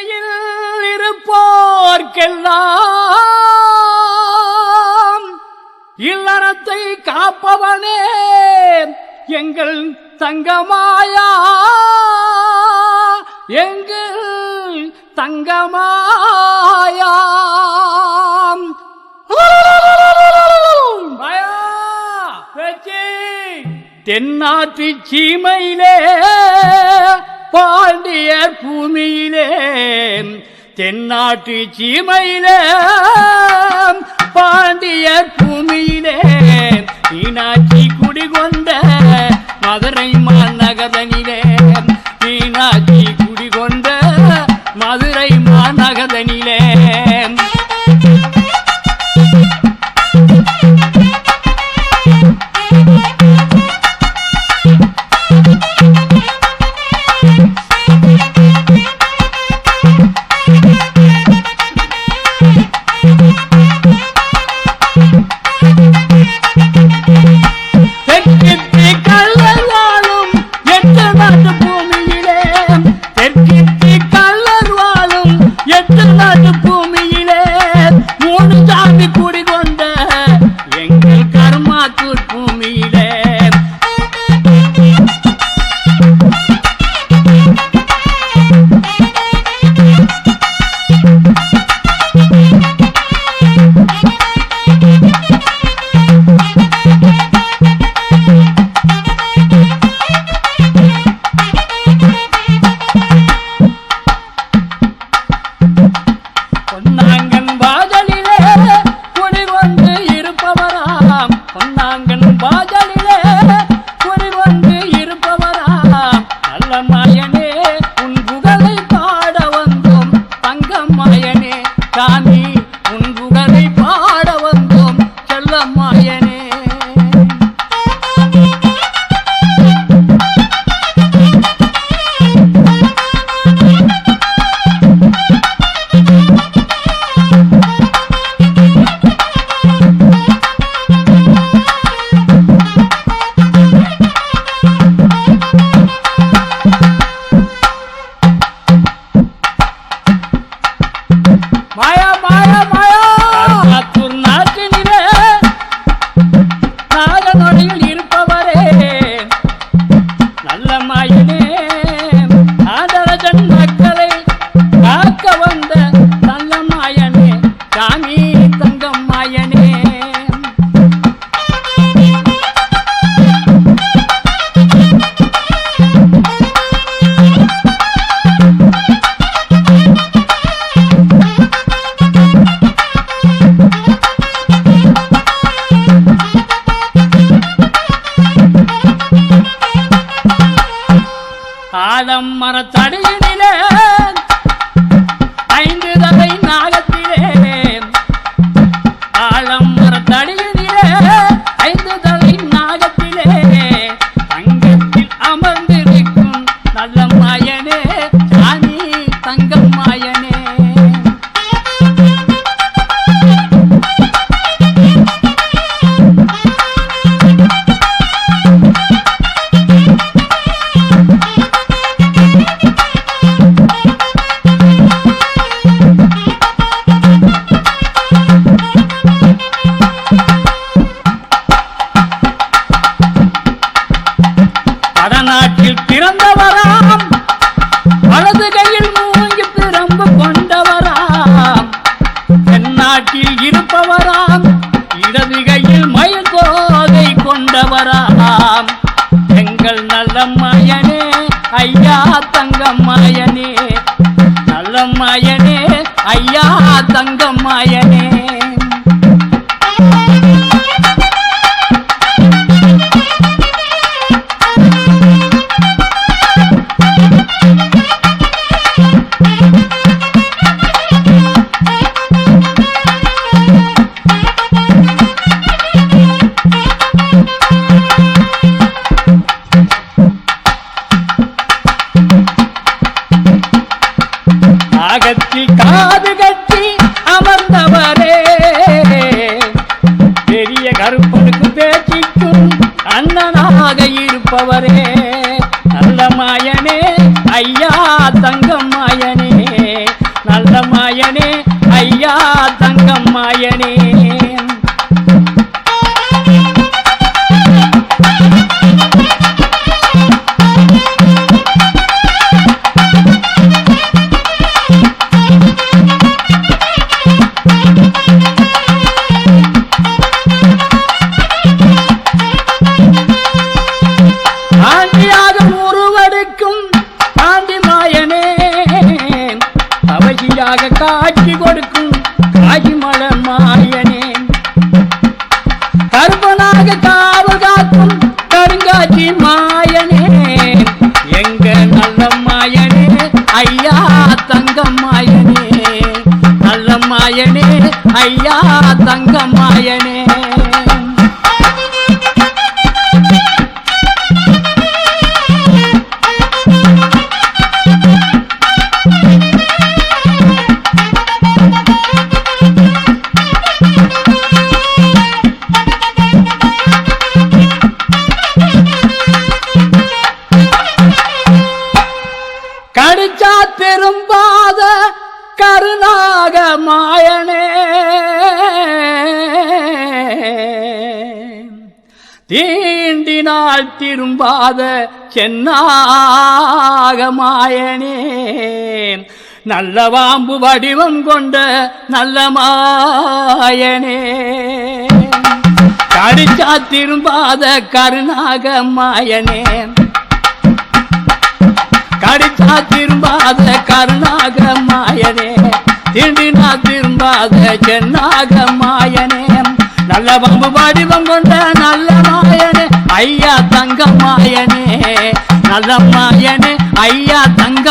தில்லையில் இருப்போர்க்கெல்லாம் இல்லறத்தை காப்பவனே எங்கள் தங்கமாயா எங்கள் தங்கமாயா மாயா, பேச்சி. சீமையிலே பாண்டியர் பூமியிலே தென்னாட்டு சீமையிலே பாண்டியர் பூமியிலே மீனாட்சி குடிகொண்ட மதுரை மாநகதனிலே மூணு சாமி குடிகொண்ட ஆலம் பிறந்தவராம். வலது கையில் மூங்கி பிரம்பு கொண்டவராம். தென்னாட்டில் இருப்பவராம். இடது கையில் மயில் கோதை கொண்டவராம். எங்கள் நல்ல மயனே ஐயா தங்கம் மயனே நல்ல மயனே ஐயா தங்கம் மயனே அகத்தில் காது கட்டி அமர்ந்தவரே. பெரிய கருப்பனுக்கு பேச்சிக்கும் அண்ணனாக இருப்பவரே. நல்ல மாயனே ஐயா தங்கம் மாயனே. நல்ல மாயனே ஐயா தங்கம் மாயனே. அவசியாக காட்சி கொடுக்கும் காஜிமல மாயனே. கருப்பனாக காவல் காக்கும் கருங்காட்சி மாயனே. எங்க நல்ல மாயனே ஐயா தங்க மாயனே. நல்ல மாயனே ஐயா தங்க மாயனே. தீண்டினால் திரும்பாத சென்னாக மாயனே. நல்ல வாம்பு வடிவம் கொண்ட நல்ல மாயனே. கடிச்சா திரும்பாத கருணாக மாயனே. கடிச்சா திரும்பாத கருணாக மாயனே. திண்டினா திரும்பாத சென்னாக மாயனே. நல்ல பம்பு வடிவம் கொண்ட நல்ல ஐயா தங்க மாயனே நல்ல மாயனே ஐயா தங்க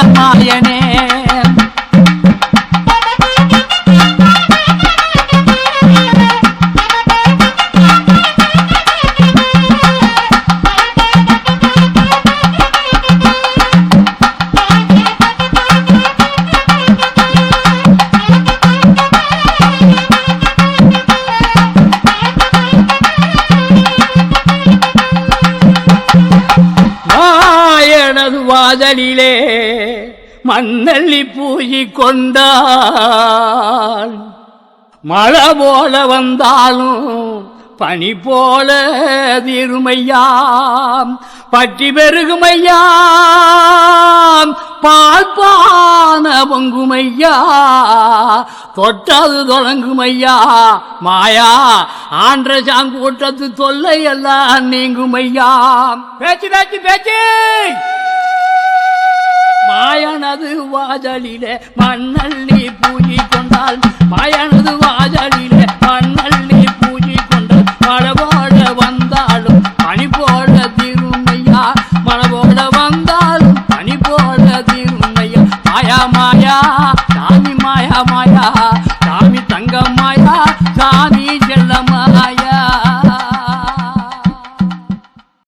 மாயனே வாதலிலே மண்ணள்ளி பூஜி கொண்டான் மழை போல வந்தாலும் பனி போல திருமையாம் பற்றி பெருகுமையாம் பால் பான பொங்குமையா. தொட்டது தொடங்குமையா. மாயா ஆன்ற சாங்கூட்டத்து தொல்லை எல்லாம் நீங்குமையா. பேச்சு பேச்சு பேச்சு! மாயனது வாஜலிலே மண்ணள்ளி பூஜி கொண்டால் மாயனது வாஜலிலே மண்ணள்ளி பூஜி கொண்டால் மழபோட